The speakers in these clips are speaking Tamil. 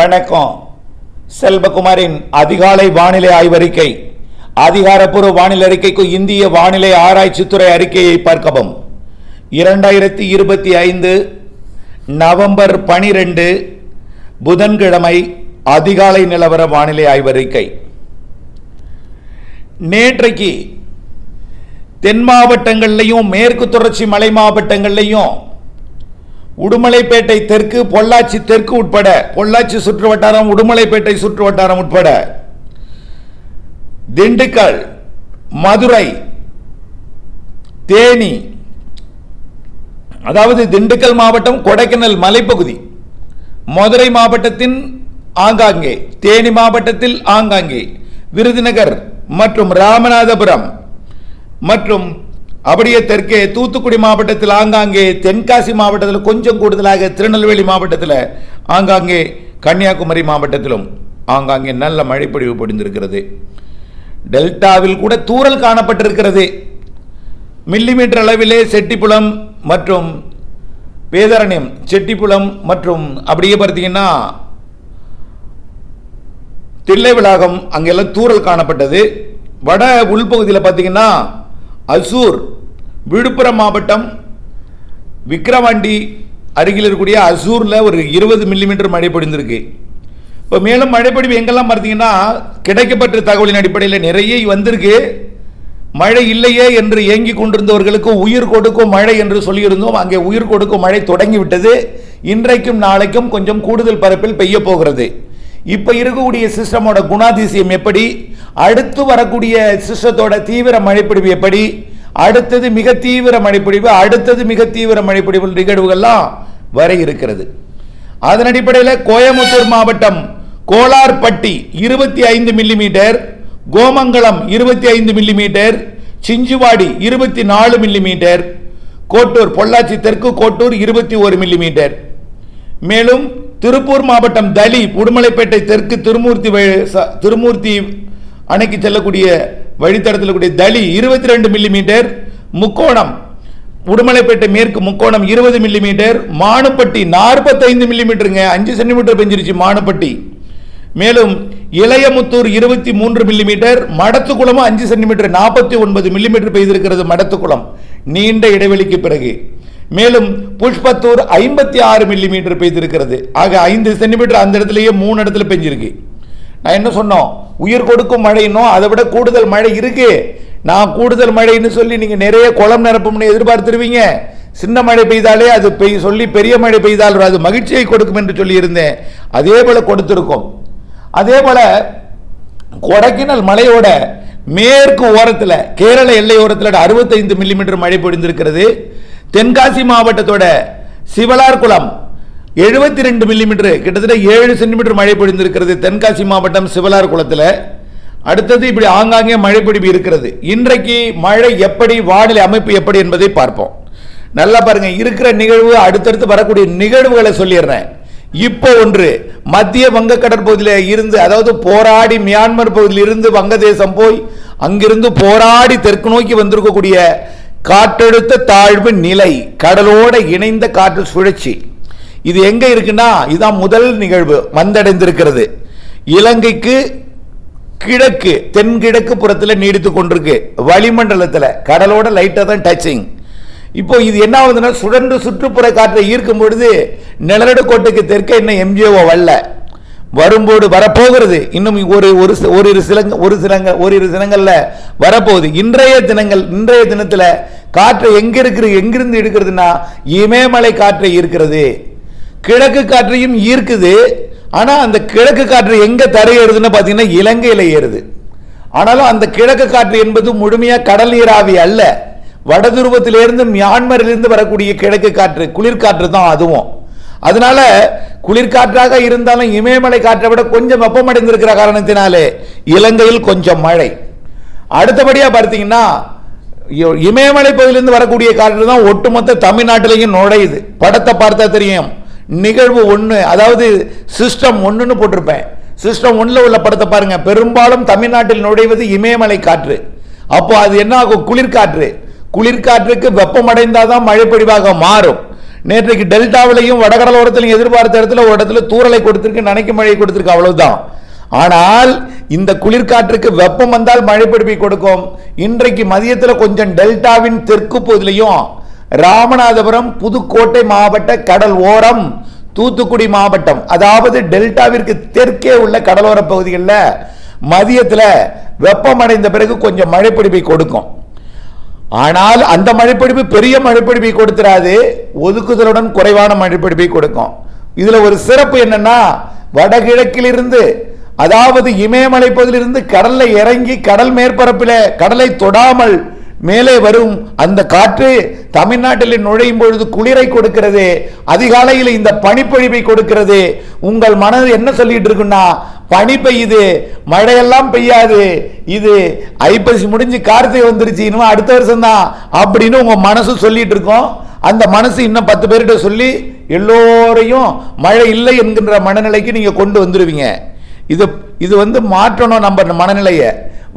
வணக்கம். செல்வகுமாரின் அதிகாலை வானிலை ஆய்வறிக்கை. அதிகாரப்பூர்வ வானிலை அறிக்கைக்கு இந்திய வானிலை ஆராய்ச்சித்துறை அறிக்கையை பார்க்கவும். இரண்டாயிரத்தி இருபத்தி ஐந்து நவம்பர் பனிரெண்டு புதன்கிழமை அதிகாலை நிலவர வானிலை ஆய்வறிக்கை. நேற்றைக்கு தென் மாவட்டங்கள்லையும் மேற்கு தொடர்ச்சி மலை மாவட்டங்கள்லையும் உடுமலைப்பேட்டை தெற்கு பொள்ளாச்சி தெற்கு உட்பட பொள்ளாச்சி சுற்று வட்டாரம் உடுமலைப்பேட்டை சுற்று வட்டாரம் உட்பட. திண்டுக்கல் மதுரை தேனி அதாவது திண்டுக்கல் மாவட்டம் கொடைக்கானல் மலைப்பகுதி மதுரை மாவட்டத்தின் ஆங்காங்கே தேனி மாவட்டத்தில் ஆங்காங்கே விருதுநகர் மற்றும் ராமநாதபுரம் மற்றும் அப்படியே தெற்கே தூத்துக்குடி மாவட்டத்தில் ஆங்காங்கே தென்காசி மாவட்டத்தில் கொஞ்சம் கூடுதலாக திருநெல்வேலி மாவட்டத்தில் ஆங்காங்கே கன்னியாகுமரி மாவட்டத்திலும் ஆங்காங்கே நல்ல மழைப்பொழிவு பொடிந்திருக்கிறது டெல்டாவில் கூட தூரல் காணப்பட்டிருக்கிறது. மில்லிமீட்டர் அளவிலே செட்டிப்புலம் மற்றும் வேதாரண்யம் செட்டிப்புலம் மற்றும் அப்படியே பார்த்தீங்கன்னா தில்லை விளாகம் அங்கெல்லாம் தூரல் காணப்பட்டது. வட உள்பகுதியில் பார்த்தீங்கன்னா அசூர் விழுப்புரம் மாவட்டம் விக்கிரவாண்டி அருகில் இருக்கக்கூடிய அசூரில் ஒரு இருபது மில்லிமீட்டர் மழை பொழிந்திருக்கு. இப்போ மேலும் மழைப்பொழிவு எங்கெல்லாம் பார்த்தீங்கன்னா கிடைக்கப்பட்ட தகவலின் அடிப்படையில் நிறைய வந்திருக்கு. மழை இல்லையே என்று ஏங்கி கொண்டிருந்தவர்களுக்கு உயிர் கொடுக்கும் மழை என்று சொல்லியிருந்தோம். அங்கே உயிர் கொடுக்கும் மழை தொடங்கிவிட்டது. இன்றைக்கும் நாளைக்கும் கொஞ்சம் கூடுதல் பரப்பில் பெய்ய போகிறது. இப்போ இருக்கக்கூடிய சிஸ்டமோட குணாதிசயம் எப்படி? அடுத்து வரக்கூடிய சிஸ்டத்தோட தீவிர மழைப்பிடிவு எப்படி? அடுத்தது மிக தீவிர மழைப்பிடிவு அடுத்தது மிக தீவிர மழைப்பிடிவு நிகழ்வுகள்லாம் வர இருக்கிறது. அதன் அடிப்படையில் கோயமுத்தூர் மாவட்டம் கோலார்பட்டி இருபத்தி ஐந்து மில்லிமீட்டர் கோமங்கலம் இருபத்தி ஐந்து மில்லிமீட்டர் சிஞ்சுவாடி இருபத்தி நாலு மில்லிமீட்டர் கோட்டூர் பொள்ளாச்சி தெற்கு கோட்டூர் இருபத்தி ஒரு மில்லிமீட்டர் மேலும் திருப்பூர் மாவட்டம் தலி உடுமலைப்பேட்டை தெற்கு திருமூர்த்தி திருமூர்த்தி அணைக்கு செல்லக்கூடிய வழித்தடத்தில் கூடிய தலி இருபத்தி ரெண்டு மில்லிமீட்டர் முக்கோணம் உடுமலைப்பேட்டை மேற்கு முக்கோணம் இருபது மில்லிமீட்டர் மானுப்பட்டி நாற்பத்தைந்து மில்லிமீட்டருங்க அஞ்சு சென்டிமீட்டர் பெஞ்சிருச்சு மானுப்பட்டி. மேலும் இளையமுத்தூர் இருபத்தி மூன்று மில்லிமீட்டர் மடத்துக்குளமும் அஞ்சு சென்டிமீட்டர் நாற்பத்தி ஒன்பது மில்லிமீட்டர் பெய்திருக்கிறது மடத்துக்குளம். நீண்ட இடைவெளிக்கு பிறகு. மேலும் புஷ்பத்தூர் ஐம்பத்தி ஆறு மில்லிமீட்டர் பெய்திருக்கிறது. ஆக ஐந்து சென்டிமீட்டர் அந்த இடத்துலயே மூணு இடத்துல பெஞ்சிருக்கு. நான் என்ன சொன்னோம்? உயிர் கொடுக்கும் மழைன்னும் அதை விட கூடுதல் மழை இருக்கு. நான் கூடுதல் மழைன்னு சொல்லி நீங்க நிறைய குளம் நிரப்பும்னு எதிர்பார்த்துருவீங்க. சின்ன மழை பெய்தாலே அது பெய் சொல்லி பெரிய மழை பெய்தால் அது மகிழ்ச்சியை கொடுக்கும் என்று சொல்லி இருந்தேன் அதே போல கொடுத்துருக்கும். அதே போல கொடைக்கானல் மலையோட மேற்கு ஓரத்தில் கேரள எல்லை ஓரத்தில் அறுபத்தைந்து மில்லிமீட்டர் மழை பொழிந்திருக்கிறது. தென்காசி மாவட்டத்தோட சிவலார்குளம் எழுபத்தி ரெண்டு மில்லிமீட்டர் கிட்டத்தட்ட ஏழு சென்டிமீட்டர் மழை பொழிந்திருக்கிறது. தென்காசி மாவட்டம் சிவலார் குளத்தில். அடுத்தது இப்படி ஆங்காங்கே மழை பிடிப்பு இருக்கிறது. இன்றைக்கு மழை எப்படி வானிலை அமைப்பு எப்படி என்பதை பார்ப்போம். நல்லா பாருங்க இருக்கிற நிகழ்வு அடுத்தடுத்து வரக்கூடிய நிகழ்வுகளை சொல்லிடுறேன். இப்போ ஒன்று மத்திய வங்க கடற்பகுதியில் இருந்து அதாவது போராடி மியான்மர் பகுதியில் இருந்து வங்கதேசம் போய் அங்கிருந்து போராடி தெற்கு நோக்கி வந்திருக்கக்கூடிய காற்றழுத்த தாழ்வு நிலை கடலோட இணைந்த காற்று சுழற்சி. இது எங்க இருக்குன்னா இதுதான் முதல் நிகழ்வு வந்தடைந்திருக்கிறது. இலங்கைக்கு கிழக்கு தென்கிழக்கு புறத்தில் நீடித்து கொண்டிருக்கு. வளிமண்டலத்தில் கடலோட லைட்டாக தான் டச்சிங் இப்போ இது என்ன ஆகுதுன்னா சுழன்று சுற்றுப்புற காற்றை ஈர்க்கும் பொழுது நிலநடுக்கோட்டுக்கு தெற்கே இன்னும் எம்ஜிஓ வரல. வரும்போது வரப்போகிறது. இன்னும் ஒரு ஒரு ஒரு ஓரிரு சிலங்க ஒரு சிலங்க ஓரிரு தினங்களில் வரப்போகுது. இன்றைய தினங்கள் இன்றைய தினத்தில் காற்றை எங்கே இருக்கிறது எங்கிருந்து எடுக்கிறதுனா இமயமலை காற்றை ஈர்க்கிறது. கிழக்கு காற்றையும் ஈர்க்குது. ஆனால் அந்த கிழக்கு காற்று எங்கே தரையேறுதுன்னு பார்த்தீங்கன்னா இலங்கையில் ஏறுது. ஆனாலும் அந்த கிழக்கு காற்று என்பது முழுமையாக கடல் நீராவி அல்ல. வடதுருவத்திலிருந்து மியான்மரிலிருந்து வரக்கூடிய கிழக்கு காற்று குளிர்காற்று தான் அதுவும். அதனால குளிர்காற்றாக இருந்தாலும் இமயமலை காற்றை விட கொஞ்சம் வெப்பமடைந்திருக்கிற காரணத்தினாலே இலங்கையில் கொஞ்சம் மழை. அடுத்தபடியாக பார்த்தீங்கன்னா இமயமலை பகுதியிலிருந்து வரக்கூடிய காற்று தான் ஒட்டுமொத்த தமிழ்நாட்டிலையும் நுழையுது. படத்தை பார்த்தா தெரியும். நிகழ்வு ஒன்று அதாவது சிஸ்டம் ஒன்றுன்னு போட்டிருப்பேன். சிஸ்டம் ஒன்றில் உள்ள படத்தை பாருங்க. பெரும்பாலும் தமிழ்நாட்டில் நுழைவது இமயமலை காற்று. அப்போ அது என்ன ஆகும்? குளிர்காற்று. குளிர்காற்றுக்கு வெப்பமடைந்தால் தான் மழைப்பொழிவாக மாறும். நேற்றைக்கு டெல்டாவிலையும் வடகடலோரத்திலையும் எதிர்பார்த்த இடத்துல ஒரு இடத்துல தூறலை கொடுத்திருக்கு நனைக்கு மழையை கொடுத்துருக்கு அவ்வளவுதான். ஆனால் இந்த குளிர்காற்றுக்கு வெப்பம் வந்தால் மழைப்பிடிப்பை கொடுக்கும். இன்றைக்கு மதியத்தில் கொஞ்சம் டெல்டாவின் தெற்கு பகுதியிலையும் ராமநாதபுரம் புதுக்கோட்டை மாவட்ட கடல் ஓரம் தூத்துக்குடி மாவட்டம். அதாவது டெல்டாவிற்கு தெற்கே உள்ள கடலோர பகுதிகளில் மதியத்தில் வெப்பமடைந்த பிறகு கொஞ்சம் மழைப்பிடிப்பை கொடுக்கும். ஆனால் அந்த மழைப்பிடிப்பு பெரிய மழைப்பிடிப்பை கொடுத்துடாது ஒதுக்குதலுடன் குறைவான மழைப்பிடிப்பை கொடுக்கும். இதில் ஒரு சிறப்பு என்னன்னா வடகிழக்கிலிருந்து அதாவது இமயமலை பகுதியிலிருந்து கடலில் இறங்கி கடல் மேற்பரப்பில் கடலை தொடாமல் மேலே வரும் அந்த காற்று தமிழ்நாட்டில் நுழையும் பொழுது குளிரை கொடுக்கிறது அதிகாலையில் இந்த பனிப்பொழிவை கொடுக்கிறது. உங்கள் மனது என்ன சொல்லிட்டு இருக்குன்னா பனி பெய்யுது மழையெல்லாம் பெய்யாது. இது ஐப்பசி முடிஞ்சு கார்த்திகை வந்துருச்சு இனிமே அடுத்த வருஷம் தான் அப்படின்னு உங்க மனசு சொல்லிட்டு இருக்கோம். அந்த மனசு இன்னும் பத்து பேர்கிட்ட சொல்லி எல்லோரையும் மழை இல்லை என்கின்ற மனநிலைக்கு நீங்கள் கொண்டு வந்துடுவீங்க இது இது வந்து மாற்றணும் நம்ம மனநிலையை.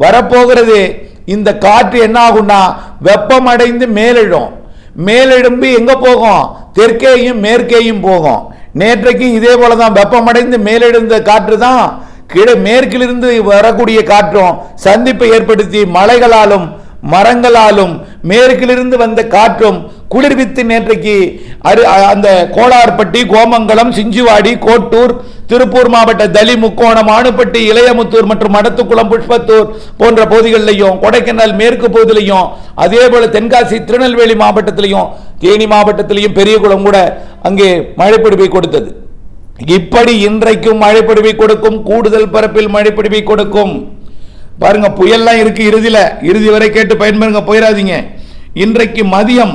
வரப்போகிறது இந்த காற்று என்ன ஆகும்னா வெப்பமடைந்து மேலெழும். மேலெழும்பி எங்கே போகும்? தெற்கேயும் மேற்கேயும் போகும். நேற்றைக்கு இதே போல தான் வெப்பமடைந்து மேலெழுந்த காற்று தான் கீழே மேற்கிலிருந்து வரக்கூடிய காற்றும் சந்திப்பை ஏற்படுத்தி மலைகளாலும் மரங்களாலும் மேற்கிலிருந்து வந்த காற்றும் குளிர்வித்து நேற்றைக்கு அரு அந்த கோளார்பட்டி கோமங்கலம் சிஞ்சுவாடி கோட்டூர் திருப்பூர் மாவட்ட தலி முக்கோணம் ஆணுப்பட்டி இளையமுத்தூர் மற்றும் மடத்துக்குளம் புஷ்பத்தூர் போன்ற பகுதிகளிலையும் கொடைக்கானல் மேற்கு பகுதியிலையும் அதே போல தென்காசி திருநெல்வேலி மாவட்டத்திலையும் தேனி மாவட்டத்திலையும் பெரியகுளம் கூட அங்கே மழைப்பிடிப்பை கொடுத்தது. இப்படி இன்றைக்கும் மழைப்பிடிப்பை கொடுக்கும் கூடுதல் பரப்பில் மழைப்பிடிப்பை கொடுக்கும். பாருங்க புயல்லாம் இருக்கு இறுதியில இறுதி வரை கேட்டு பயன்பெறுங்க போயிடாதீங்க. இன்றைக்கு மதியம்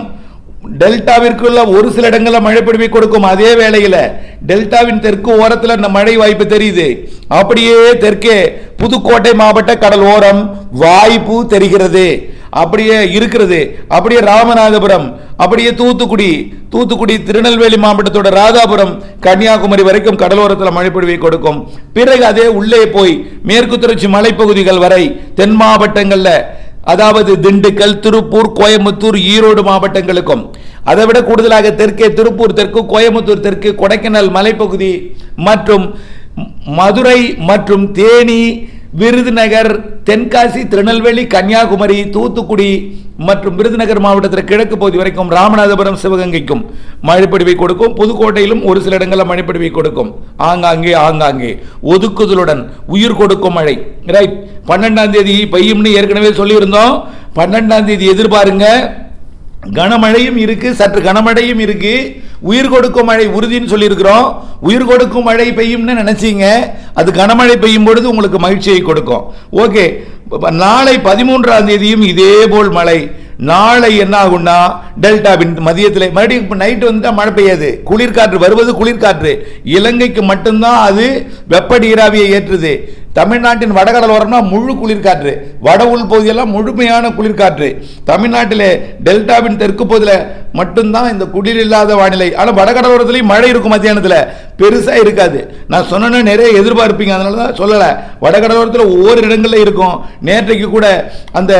டெல்டாவிற்குள்ள ஒரு சில இடங்களில் மழை பிடிப்பை கொடுக்கும் அதே வேளையில் டெல்டாவின் தெற்கு ஓரத்தில் இந்த மழை வாய்ப்பு தெரியுது. அப்படியே தெற்கே புதுக்கோட்டை மாவட்ட கடல் ஓரம் வாய்ப்பு தெரிகிறது. அப்படியே இருக்கிறது. அப்படியே ராமநாதபுரம் அப்படியே தூத்துக்குடி தூத்துக்குடி திருநெல்வேலி மாவட்டத்தோட ராதாபுரம் கன்னியாகுமரி வரைக்கும் கடலோரத்தில் மழைப்பொழிவை கொடுக்கும். பிறகு அதே உள்ளே போய் மேற்கு தொடர்ச்சி மலைப்பகுதிகள் வரை தென் மாவட்டங்களில் அதாவது திண்டுக்கல் திருப்பூர் கோயம்புத்தூர் ஈரோடு மாவட்டங்களுக்கும். அதை விட கூடுதலாக தெற்கே திருப்பூர் தெற்கு கோயம்புத்தூர் தெற்கு கொடைக்கானல் மலைப்பகுதி மற்றும் மதுரை மற்றும் தேனி விருதுநகர் தென்காசி திருநெல்வேலி கன்னியாகுமரி தூத்துக்குடி மற்றும் விருதுநகர் மாவட்டத்தில் கிழக்கு பகுதி வரைக்கும் ராமநாதபுரம் சிவகங்கைக்கும் மழைப்பொழிவை கொடுக்கும். புதுக்கோட்டையிலும் ஒரு சில இடங்களில் மழைப்பொழிவை கொடுக்கும். ஆங்காங்கே ஆங்காங்கே. ஒதுக்குதலுடன் உயிர் கொடுக்கும் மழை. ரைட் பன்னெண்டாம் தேதி பெய்யும்னு ஏற்கனவே சொல்லியிருந்தோம். பன்னெண்டாம் தேதி எதிர்பாருங்க. கனமழையும் இருக்கு சற்று கனமழையும் இருக்கு. உயிர் கொடுக்கும் மழை உறுதின்னு சொல்லியிருக்கிறோம். உயிர் கொடுக்கும் மழை பெய்யும்னு நினைச்சீங்க. அது கனமழை பெய்யும் பொழுது உங்களுக்கு மகிழ்ச்சியை கொடுக்கும். ஓகே. நாளை பதிமூன்றாம் தேதியும் இதே போல் மழை. நாளை என்ன ஆகும்னா டெல்டாவின் மதியத்தில் மறுபடியும் இப்போ நைட்டு வந்துட்டா மழை பெய்யாது. குளிர்காற்று வருவது குளிர்காற்று. இலங்கைக்கு மட்டும்தான் அது வெப்ப நீராவியை ஏற்றுது. தமிழ்நாட்டின் வடகடலோரம்னா முழு குளிர்காற்று. வட உள் பகுதியெல்லாம் முழுமையான குளிர்காற்று. தமிழ்நாட்டிலே டெல்டாவின் தெற்கு பகுதியில் மட்டும்தான் இந்த குளிர் இல்லாத வானிலை. ஆனால் வடகடலோரத்துலேயும் மழை இருக்கும் மத்தியானத்தில். பெருசாக இருக்காது. நான் சொன்னேன்னு நிறைய எதிர்பார்ப்பீங்க. அதனால தான் சொல்லலை. வடகடலோரத்தில் ஒவ்வொரு இடங்களில் இருக்கும். நேற்றைக்கு கூட அந்த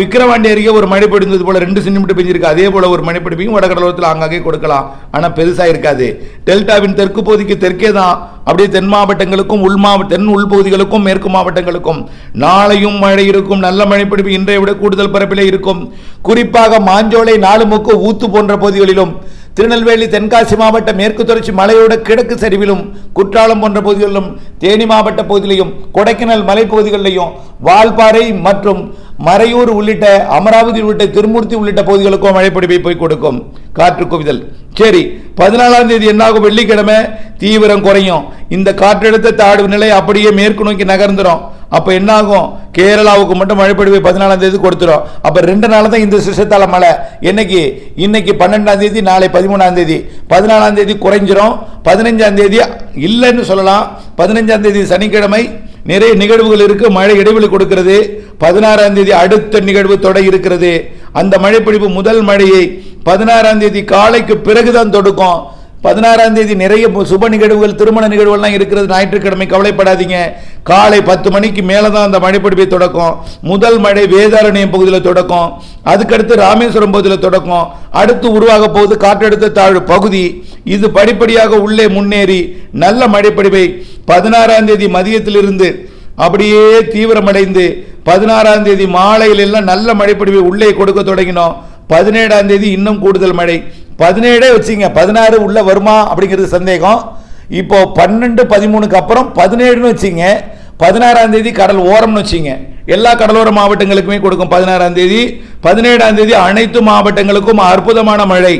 விக்கிரவாண்டி அருகே ஒரு மழை பொழிந்தது போல் ரெண்டு சென்டிமீட்டர் பெஞ்சிருக்கு. அதே போல் ஒரு மழை பிடிப்பையும் வடகடலோரத்தில் ஆங்காங்கே கொடுக்கலாம். ஆனால் பெருசாக இருக்காது. டெல்டாவின் தெற்கு பகுதிக்கு தெற்கே தான் அப்படியே தென் மாவட்டங்களுக்கும் உள் மாவட்ட தென் உள் பகுதிகளுக்கும் மேற்கு மாவட்டங்களுக்கும். நாளையும் மழை இருக்கும் நல்ல மழை பிடிப்பு இன்றைய விட கூடுதல் பரப்பிலே இருக்கும். குறிப்பாக மாஞ்சோலை நாலுமுக்கு ஊத்து போன்ற பகுதிகளிலும் திருநெல்வேலி தென்காசி மாவட்ட மேற்கு தொடர்ச்சி மலையோட கிழக்கு சரிவிலும் குற்றாலம் போன்ற பகுதிகளிலும் தேனி மாவட்ட பகுதியிலையும் கொடைக்கானல் மலைப்பகுதிகளிலையும் வால்பாறை மற்றும் மறையூர் உள்ளிட்ட அமராவதி உள்ளிட்ட திருமூர்த்தி உள்ளிட்ட பகுதிகளுக்கும் மழைப்பிடிப்பை போய் கொடுக்கும். காற்று குவிதல். சரி பதினாலாம் தேதி என்னாகும்? வெள்ளிக்கிழமை தீவிரம் குறையும். இந்த காற்றழுத்த தாழ்வு நிலை அப்படியே மேற்கு நோக்கி நகர்ந்துரும். அப்போ என்னாகும்? கேரளாவுக்கு மட்டும் மழைப்பொழிவை பதினாலாம் தேதி கொடுத்துரும். அப்போ ரெண்டு நாள் தான் இந்த சிசத்தால மழை. என்னைக்கு? இன்னைக்கு பன்னெண்டாம் தேதி நாளை பதிமூணாம் தேதி. பதினாலாம் தேதி குறைஞ்சிரும். பதினஞ்சாம் தேதி இல்லைன்னு சொல்லலாம். பதினஞ்சாம் தேதி சனிக்கிழமை நிறைய நிகழ்வுகள் இருக்கு. மழை இடைவெளி கொடுக்கிறது. பதினாறாம் தேதி அடுத்த நிகழ்வு தொடை இருக்கிறது. அந்த மழைப்பிடிப்பு முதல் மழையை பதினாறாம் தேதி காலைக்கு பிறகுதான் தொடுக்கும். பதினாறாம் தேதி நிறைய சுப நிகழ்வுகள் திருமண நிகழ்வுகள்லாம் இருக்கிறது. ஞாயிற்றுக்கிழமை கவலைப்படாதீங்க. காலை பத்து மணிக்கு மேலே தான் அந்த மழைப்பிடிப்பை தொடக்கம். முதல் மழை வேதாரண்யம் பகுதியில் தொடக்கம். அதுக்கடுத்து ராமேஸ்வரம் பகுதியில் தொடக்கம். அடுத்து உருவாக போகுது காற்றழுத்த தாழ்வு பகுதி. இது படிப்படியாக உள்ளே முன்னேறி நல்ல மழைப்பிடிப்பை பதினாறாம் தேதி மதியத்திலிருந்து அப்படியே தீவிரமடைந்து பதினாறாம் தேதி மாலையில் எல்லாம் நல்ல மழைப்பிடிப்பை உள்ளே கொடுக்க தொடங்கினோம். பதினேழாம் தேதி இன்னும் கூடுதல் மழை. பதினேழே வச்சுங்க பதினாறு உள்ள வருமா அப்படிங்கிறது சந்தேகம். இப்போ பன்னெண்டு பதிமூணுக்கு அப்புறம் பதினேழுன்னு வச்சிங்க. பதினாறாம் தேதி கடல் ஓரம்னு வச்சுங்க. எல்லா கடலோர மாவட்டங்களுக்குமே கொடுக்கும் பதினாறாம் தேதி. பதினேழாம் தேதி அனைத்து மாவட்டங்களுக்கும் அற்புதமான மழை.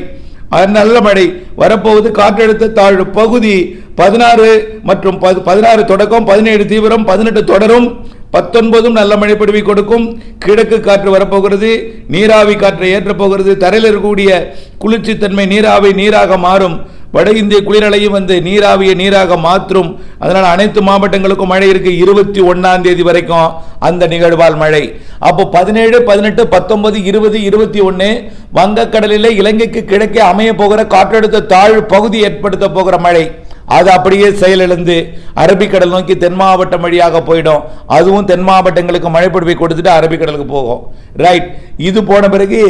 அது நல்ல மழை. வரப்போகுது காற்றழுத்த தாழ்வு பகுதி. பதினாறு மற்றும் பதினாறு தொடக்கம் பதினேழு தீவிரம் பதினெட்டு தொடரும். பத்தொன்பதும் நல்ல மழை பொழிவை கொடுக்கும். கிழக்கு காற்று வரப்போகிறது. நீராவி காற்றை ஏற்றப் போகிறது. தரையில் இருக்கக்கூடிய குளிர்ச்சித்தன்மை நீராவி நீராக மாறும். வட இந்திய குளிரலையும் வந்து நீராவியை நீராக மாற்றும். அதனால் அனைத்து மாவட்டங்களுக்கும் மழை இருக்கு. இருபத்தி ஒன்னாம் தேதி வரைக்கும் அந்த நிகழ்வால் மழை. அப்போ பதினேழு பதினெட்டு பத்தொன்பது இருபது இருபத்தி ஒன்று வங்கக்கடலில் இலங்கைக்கு கிழக்கே அமைய போகிற காற்றழுத்த தாழ்வு பகுதி ஏற்படுத்த போகிற மழை. அது அப்படியே செயலிழந்து அரபிக்கடல் நோக்கி தென் மாவட்டம் வழியாக போயிடும். அதுவும் தென் மாவட்டங்களுக்கு மழைப்பொழிவை கொடுத்துட்டு அரபிக்கடலுக்கு போகும். ரைட் இது போன பிறகு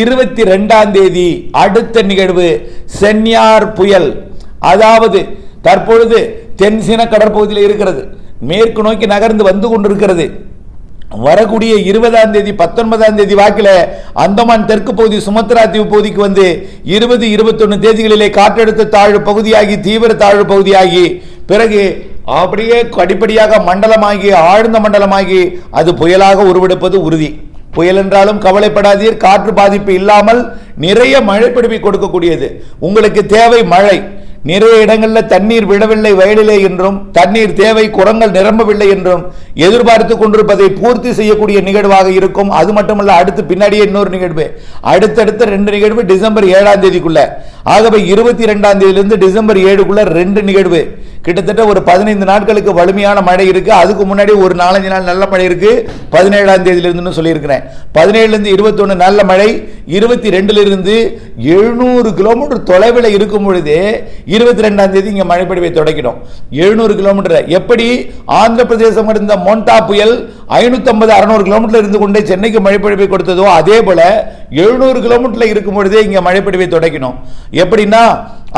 இருபத்தி ரெண்டாம் தேதி அடுத்த நிகழ்வு சென்னியார் புயல். அதாவது தற்பொழுது தென்சீன கடற்பகுதியில் இருக்கிறது. மேற்கு நோக்கி நகர்ந்து வந்து கொண்டிருக்கிறது. வரக்கூடிய இருபதாம் தேதி பத்தொன்பதாம் தேதி வாக்கில் அந்தமான் தெற்கு பகுதி சுமத்ரா தீவு பகுதிக்கு வந்து இருபது இருபத்தொன்னு தேதிகளிலே காற்றழுத்த தாழ்வு பகுதியாகி தீவிர தாழ்வு பகுதியாகி பிறகு அப்படியே அடிப்படியாக மண்டலமாகி ஆழ்ந்த மண்டலமாகி அது புயலாக உருவெடுப்பது உறுதி. புயல் என்றாலும் கவலைப்படாதீர் காற்று பாதிப்பு இல்லாமல் நிறைய மழை பிடிப்பை கொடுக்கக்கூடியது. உங்களுக்கு தேவை மழை. நிறைய இடங்களில் தண்ணீர் விடவில்லை வயலிலே என்றும் தண்ணீர் தேவை குரங்கள் நிரம்பவில்லை என்றும் எதிர்பார்த்து கொண்டிருப்பதை பூர்த்தி செய்யக்கூடிய நிகழ்வாக இருக்கும். அது மட்டுமல்ல அடுத்து பின்னாடியே இன்னொரு நிகழ்வு. அடுத்தடுத்த ரெண்டு நிகழ்வு டிசம்பர் ஏழாம் தேதிக்குள்ள. ஆகவே இருபத்தி ரெண்டாம் தேதியிலிருந்து டிசம்பர் ஏழுக்குள்ள ரெண்டு நிகழ்வு. கிட்டத்தட்ட ஒரு பதினைந்து நாட்களுக்கு வலிமையான மழை இருக்கு. அதுக்கு முன்னாடி ஒரு நாலஞ்சு நாள் நல்ல மழை இருக்கு. பதினேழாம் தேதியிலிருந்து சொல்லியிருக்கிறேன். பதினேழுலேருந்து இருபத்தொன்று நல்ல மழை. இருபத்தி ரெண்டுலேருந்து எழுநூறு கிலோமீட்டர் தொலைவில் இருக்கும் பொழுது இருபத்தி ரெண்டாம் தேதி இங்கே மழை பொழிவை தொடக்கிடும். எழுநூறு கிலோமீட்டர். எப்படி? ஆந்திர பிரதேசம் இருந்த மோண்டா புயல் ஐநூற்றம்பது அறநூறு அறுநூறு கிலோமீட்டர் இருந்து கொண்டே சென்னைக்கு மழைப்பொழிவை கொடுத்ததோ அதே போல எழுநூறு கிலோமீட்டரில் இருக்கும் பொழுதே இங்கே மழைப்பொழிவை தொடக்கணும் எப்படின்னா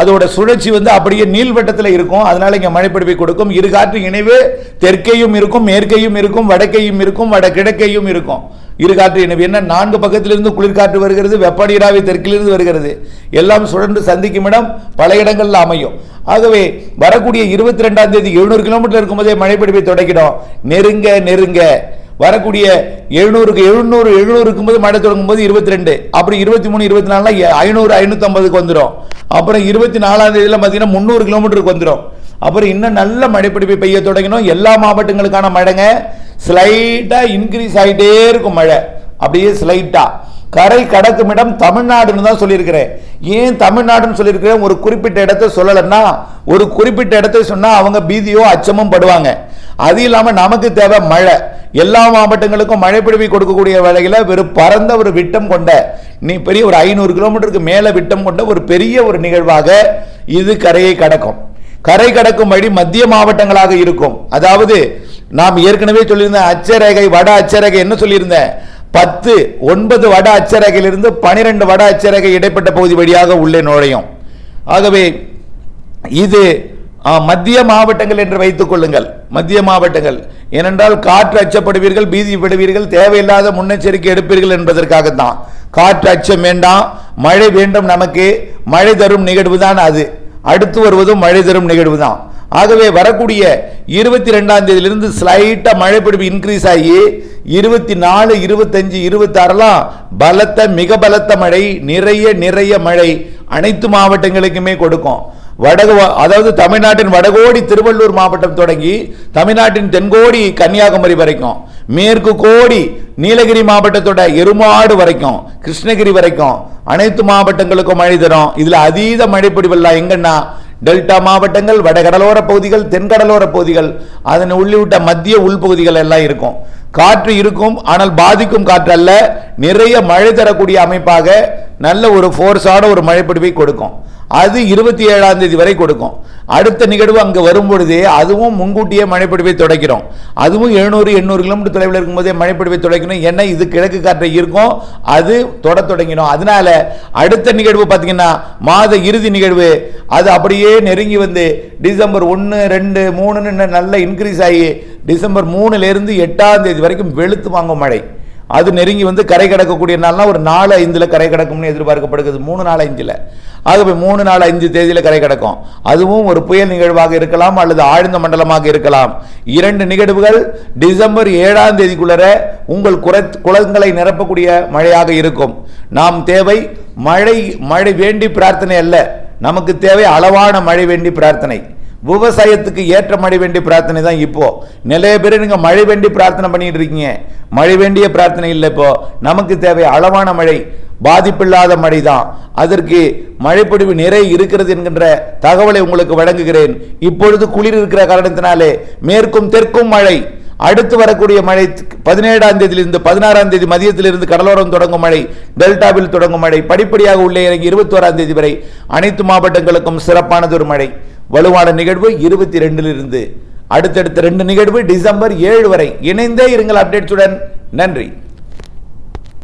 அதோட சுழற்சி வந்து அப்படியே நீள்வட்டத்தில் இருக்கும். அதனால இங்க மழைப்பிடிப்பை கொடுக்கும். இரு காற்று இணைவு. தெற்கையும் இருக்கும் மேற்கையும் இருக்கும் வடக்கையும் இருக்கும் வட கிழக்கையும் இருக்கும். இரு காற்று இணைவு. என்ன? நான்கு பக்கத்திலிருந்து குளிர்காற்று வருகிறது வெப்ப நீராவி தெற்கிலிருந்து வருகிறது. எல்லாம் சுழன்று சந்திக்கும் இடம் பல இடங்கள்ல அமையும். ஆகவே வரக்கூடிய இருபத்தி ரெண்டாம் தேதி எழுநூறு கிலோமீட்டர் இருக்கும்போதே மழைப்பிடிப்பை தொடக்கிடும். நெருங்க நெருங்க. வரக்கூடிய எழுநூறுக்கு எழுநூறு எழுநூறு இருக்கும்போது மழை தொடங்கும் போது இருபத்தி ரெண்டு அப்புறம் இருபத்தி மூணு இருபத்தி நாலுல ஐநூறு ஐநூத்தி ஐம்பதுக்கு வந்துடும் அப்புறம் இருபத்தி நாலாம் தேதியில் பார்த்தீங்கன்னா முந்நூறு கிலோமீட்டருக்கு வந்துடும் அப்புறம் இன்னும் நல்ல மழைப்பிடிப்பை பெய்ய தொடங்கினோம். எல்லா மாவட்டங்களுக்கான மழைங்க ஸ்லைட்டாக இன்க்ரீஸ் ஆகிட்டே இருக்கும் மழை. அப்படியே ஸ்லைட்டாக கரை கடக்கும் இடம் தமிழ்நாடுன்னு தான் சொல்லியிருக்கிறேன். ஏன் தமிழ்நாடுன்னு சொல்லியிருக்கிறேன்? ஒரு குறிப்பிட்ட இடத்த சொல்லலைன்னா ஒரு குறிப்பிட்ட இடத்தை சொன்னால் அவங்க பீதியோ அச்சமும் படுவாங்க. அது இல்லாமல் நமக்கு தேவை மழை. எல்லா மாவட்டங்களுக்கும் மழை கொடுக்கக்கூடிய வேலையில் வெறும் பரந்த ஒரு விட்டம் கொண்ட நீ பெரிய ஒரு ஐநூறு கிலோமீட்டருக்கு மேலே விட்டம் கொண்ட ஒரு பெரிய ஒரு நிகழ்வாக இது கரையை கடக்கும். கரை கடக்கும் வழி மத்திய மாவட்டங்களாக இருக்கும். அதாவது நாம் ஏற்கனவே சொல்லியிருந்தேன் அச்சரேகை வட அச்சரேகை என்ன சொல்லியிருந்தேன்? பத்து ஒன்பது வட அச்சரேகையிலிருந்து பனிரெண்டு வட அச்சரேகை இடைப்பட்ட பகுதி வழியாக உள்ளே நுழையும். ஆகவே இது ஆ, மத்திய மாவட்டங்கள் என்று வைத்துக் கொள்ளுங்கள். மத்திய மாவட்டங்கள். ஏனென்றால் காற்று அச்சப்படுவீர்கள் பீதிப்படுவீர்கள் தேவையில்லாத முன்னெச்சரிக்கை எடுப்பீர்கள் என்பதற்காகத்தான். காற்று அச்சம் வேண்டாம் மழை வேண்டும் நமக்கு மழை தரும் நிகழ்வு தான் அது. அடுத்து வருவதும் மழை தரும் நிகழ்வு தான் ஆகவே வரக்கூடிய இருபத்தி ரெண்டாம் தேதியிலிருந்து ஸ்லைட்டாக மழை பிடிப்பு இன்க்ரீஸ் ஆகி இருபத்தி நாலு இருபத்தஞ்சு இருபத்தாறுலாம் பலத்த மிக பலத்த மழை நிறைய நிறைய மழை அனைத்து மாவட்டங்களுக்குமே கொடுக்கும். வடகு அதாவது தமிழ்நாட்டின் வடகோடி திருவள்ளூர் மாவட்டம் தொடங்கி தமிழ்நாட்டின் தென்கோடி கன்னியாகுமரி வரைக்கும் மேற்கு கோடி நீலகிரி மாவட்டத்தோட எருமாடு வரைக்கும் கிருஷ்ணகிரி வரைக்கும் அனைத்து மாவட்டங்களுக்கும் மழை தரும். இதுல அதீத மழைப்பிடிவெல்லாம் எங்கன்னா டெல்டா மாவட்டங்கள் வடகடலோர பகுதிகள் தென்கடலோர பகுதிகள் அதனை உள்ளிவிட்ட மத்திய உள்பகுதிகள் எல்லாம் இருக்கும். காற்று இருக்கும் ஆனால் பாதிக்கும் காற்று அல்ல. நிறைய மழை தரக்கூடிய அமைப்பாக நல்ல ஒரு ஃபோர்ஸான ஒரு மழைப்பிடிவை கொடுக்கும். அது இருபத்தி ஏழாம் தேதி வரை கொடுக்கும். அடுத்த நிகழ்வு அங்கே வரும்பொழுதே அதுவும் முன்கூட்டியே மழைப்பிடிப்பை தொடக்கிறோம். அதுவும் எழுநூறு எண்ணூறு கிலோமீட்டர் தொலைவில் இருக்கும்போதே மழைப்பிடிப்பை தொடக்கணும். ஏன்னா இது கிழக்கு காற்றை இருக்கும் அது தொட தொடங்கிடும். அதனால அடுத்த நிகழ்வு பார்த்தீங்கன்னா மாத இறுதி நிகழ்வு. அது அப்படியே நெருங்கி வந்து டிசம்பர் ஒன்று ரெண்டு மூணுன்னு நல்லா இன்க்ரீஸ் ஆகி டிசம்பர் மூணுலேருந்து எட்டாம் தேதி வரைக்கும் வெளுத்து வாங்கும் மழை. அது நெருங்கி வந்து கரை கடக்கக்கூடிய நாள்னா ஒரு நாலு ஐந்தில் கரை கடக்கும்னு எதிர்பார்க்கப்படுகிறது. மூணு நாலு அஞ்சில் ஆகவே மூணு நாலு அஞ்சு தேதியில் கரை கடக்கும். அதுவும் ஒரு புயல் நிகழ்வாக இருக்கலாம் அல்லது ஆழ்ந்த மண்டலமாக இருக்கலாம். இரண்டு நிகழ்வுகள் டிசம்பர் ஏழாம் தேதிக்குள்ளர உங்கள் குறை குளங்களை நிரப்பக்கூடிய மழையாக இருக்கும். நாம் தேவை மழை மழை வேண்டி பிரார்த்தனை அல்ல. நமக்கு தேவை அளவான மழை வேண்டி பிரார்த்தனை. விவசாயத்துக்கு ஏற்ற மழை வேண்டி பிரார்த்தனை தான் இப்போ. நிறைய பேர் நீங்க மழை வேண்டி பிரார்த்தனை பண்ணிட்டு இருக்கீங்க. மழை வேண்டிய பிரார்த்தனை இல்லை இப்போ. நமக்கு தேவை அளவான மழை பாதிப்பில்லாத மழை தான். அதற்கு மழைப்பொழிவு நிறை இருக்கிறது என்கின்ற தகவலை உங்களுக்கு வழங்குகிறேன். இப்பொழுது குளிர் இருக்கிற காரணத்தினாலே மேற்கும் தெற்கும் மழை அடுத்து வரக்கூடிய மழை பதினேழாம் தேதியிலிருந்து பதினாறாம் தேதி மதியத்திலிருந்து கடலோரம் தொடங்கும் மழை டெல்டாவில் தொடங்கும் மழை படிப்படியாக உள்ளே இறங்கி இருபத்தோராம் தேதி வரை அனைத்து மாவட்டங்களுக்கும் சிறப்பானதொரு மழை. வலுவான நிகழ்வு இருபத்தி ரெண்டிலிருந்து அடுத்தடுத்த ரெண்டு நிகழ்வு டிசம்பர் ஏழு வரை. இணைந்தே இருங்கள் அப்டேட்ஸுடன் நன்றி.